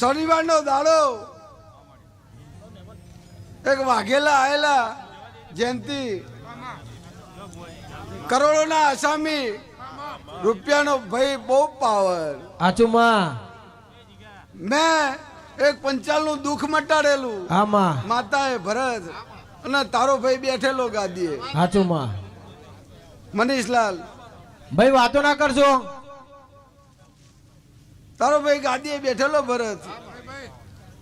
શનિવારનો દાડો. એક વાઘેલા આયેલા જયંતિ. કરોડોના આસામી રૂપિયાનો ભાઈ બહુ પાવર આચુમાં મેં. એક પંચાલનું દુઃખ મટાડેલું. આમાં. માતાએ ભરત અને તારો ભાઈ બેઠેલો ગાદીએ. આચુમાં મનીષલાલ. ભાઈ વાતો ના કરજો તારો ભાઈ ગાદીએ બેઠેલો ભરત.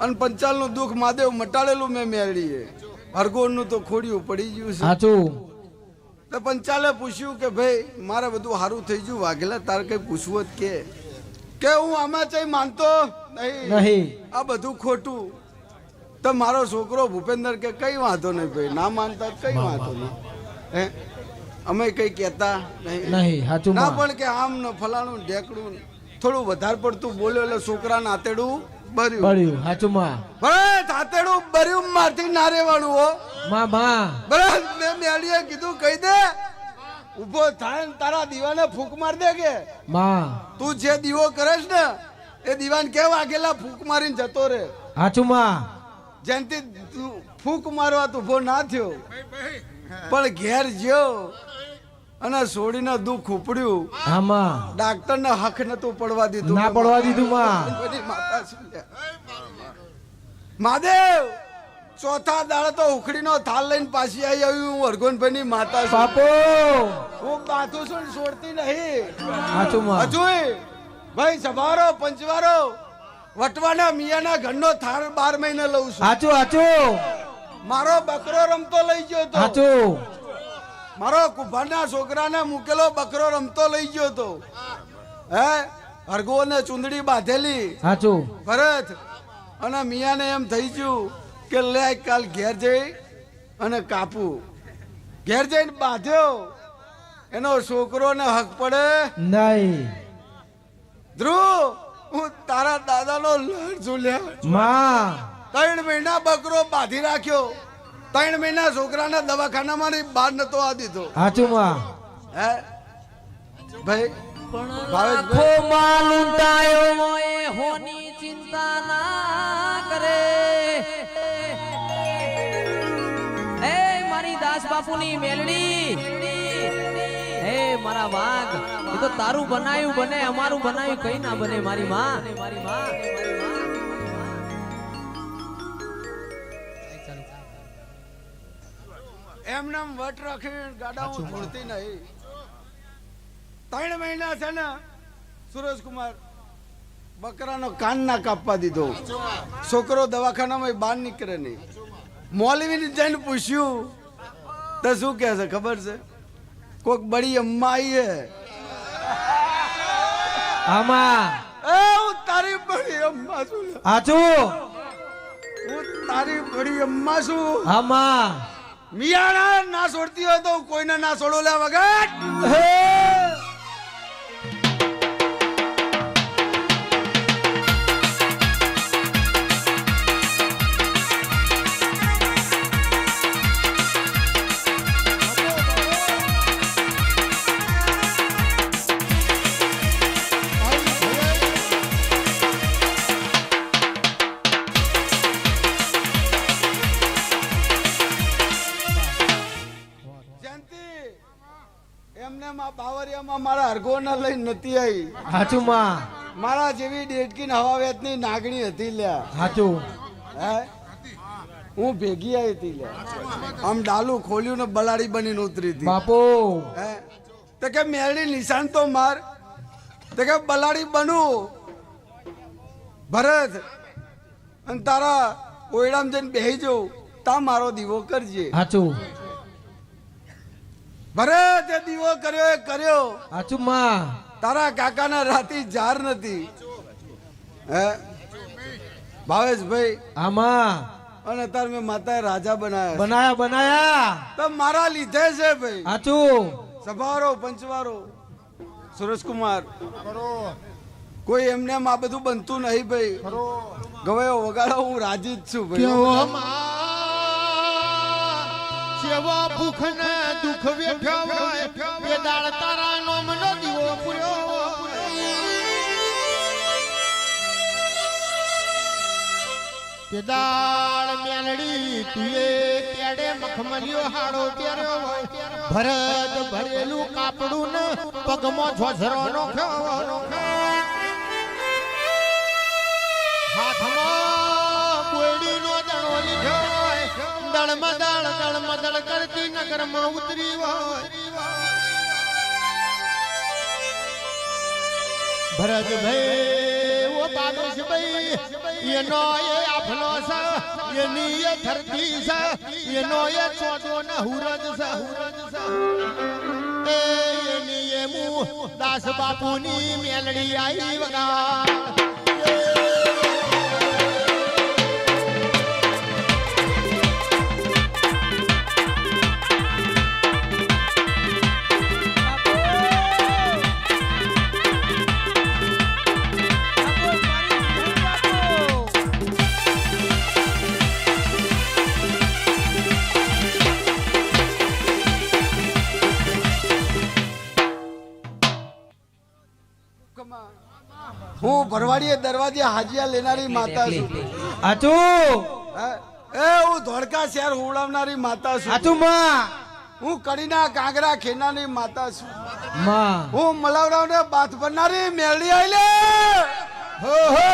અને પંચાલનું દુઃખ મહાદેવ મટાડેલું મેં મેળીએ હરગોળનું તો ખોડિયું પડી ગયું છે. સાચું. તો પંચાલે પૂછ્યું કે ભાઈ મારે બધું સારું થઈ ગયું વાઘેલા તારે કઈ પૂછવું જ કે? કે હું આમાં ચઈ માનતો નહીં. નહીં. આ બધું ખોટું. તો મારો છોકરો ભૂપેન્દ્ર કે કઈ વાંધો નહીં ભાઈ ના માનતા કઈ વાંધો નહીં. હે? અમે કઈ કહેતા નહીં. નહીં ના પણ કે આમ ને ફલાણું ઢેકડું થોડું વધારે પડતું બોલ્યો એટલે છોકરાને આતેડું ભર્યું. સાચું માં બસ આતેડું ભર્યું મારથી ના રહેવાનું હો. માં માં. બરાબર મેં મેળીએ કીધું કહી દે. ઊભો થાય ને તારા દીવાને ફૂંક માર દે કે. માં. તું જે દીવો કરેશ ને એ દીવાન કે વાગેલા ફૂંક મારીને જતો રે. સાચુમાં જેનથી તું ફૂંક મારવા તું ઊભો ના થયો. પણ ઘેર જ્યો. અને સોડીને દુઃખ ઉપડ્યું. આમાં? ડાક્ટરને હક નતું પડવા દીધું. ના પડવા દીધું માં? મહાદેવ ચોથા દાડે તો ઉખડીનો થાલ લઈને પાછી આવી આવી હું અરગોનભાઈની માતા બાપો! હું બાથું છું છોડતી નહીં. હજુ ભાઈ સભારો પંચવારો વટવાના મિયાના ઘરનો થાળ બાર મહિને લઉં છું. હાચું હાચું મારો બકરો રમતો લઈ ગયો હતો મારો કુભારના છોકરાને મૂકેલો બકરો રમતો લઈ ગયો તો. હે? હરગોને ચુંદડી બાંધેલી. સાચું. ભરત અને મિયાને એમ થઈ ગયું કે લે કાલ ઘેર જઈ અને કાપું. ઘેર જઈને બાંધ્યો. એનો છોકરોને હક પડે. નહીં. ધ્રુવ હું તારા દાદાનો લડ ઝૂલ્યા. માં. ત્રણ મહિના બકરો બાંધી રાખ્યો. ત્રણ મહિના છોકરાના દવાખાનામાં ને બહાર નતો આ દીધો. સાચુમાં હે? ભાઈ ભાવેશભાઈ? માલ લૂંટાયો એ હોની ચિંતા ના કરે. એ મારી દાસ બાપુની મેલડી. હે મારા વાઘ એ તો તારું બનાયું બને અમારું બનાયું કઈ ના બને મારી માં મારી માં. એમને વટ રાખી ગાડા હું છોડતી નહીં. ત્રણ મહિના છે ને સુરેશકુમાર બકરાનો કાન ના કાપવા દીધો. છોકરો દવાખાનામાં બહાર નીકળે નહીં. મૌલવીને જઈને પૂછ્યું તો શું કહે છે ખબર છે? કોક બડી અમ્મા આઈ હે. આમાં. એ હું તારી બડી અમ્મા છું. લે. હું તારી બડી અમ્મા છું. આમાં. મિયાણા ના છોડતી હોય તો કોઈને ના છોડો લે વગર. બાવરિયામાં મારા હરગોના લઈને નથી આવી સાચુમાં મારા જેવી ડેટકીન હવા વેતની નાગણી હતી લ્યા સાચું હે? હું ભેગી આવી હતી લ્યા આમ ડાલું ખોલ્યું ને બલાડી બનીને ઉતરી હતી. બાપો. હે? તો કે મેળી નિશાન તો માર. તો કે બલાડી બનું. ભરત અને તારા ઓયડામાં જઈને બેહી જવું તા મારો દીવો કરજે. સાચું ભરત એ દીવો કર્યો એ કર્યો. સાચું માં. તારા કાકાના રાતી જાર નથી. હે? ભાવેશભાઈ. આમાં અને તાર મેં માતા રાજા બનાયા બનાયા બનાયા. તો મારા લીધે છે ભાઈ. સાચું. સભારો પંચવારો સુરેશકુમાર. કોઈ એમને એમ આ બધું બનતું નહીં ભાઈ. ગવાયો વગાડો હું રાજી જ છું ભાઈ. સેવા ભૂખ ને દુઃખ વેઠ્યા હોય એ દાળ તારા નોમનો દીવો પૂર્યો પેદાળ મેલડી તુએ કેડે મખમલિયો હાડો પહેર્યો ભરત ભરેલું કાપડું ને પગમાં ઝોઝરો નોખ્યો હાથમાં બોયડીનો દણો લીધો. હોય દળ, મદળ કરતી નગરમાં ઉતરી હોય. ભરતભાઈ ઓ બાબુશભાઈ એનો એ આફલો છે એની એ ધરતી છે એનો એ ચોદો ને હુરજ છે એ એની એ મુ દાસ બાપુની મેલડી આવી વગા હું ભરવાડીએ દરવાજે હાજિયા લેનારી માતા છું. આચું એ હું ધોળકા શહેર ઉડાવનારી માતા છું. આચું માં. હું કડીના કાંગરા ખેનાની માતા છું. માં. હું મલાવડાવને બાથ ભરનારી મેલડી આઈ લે હો, હો.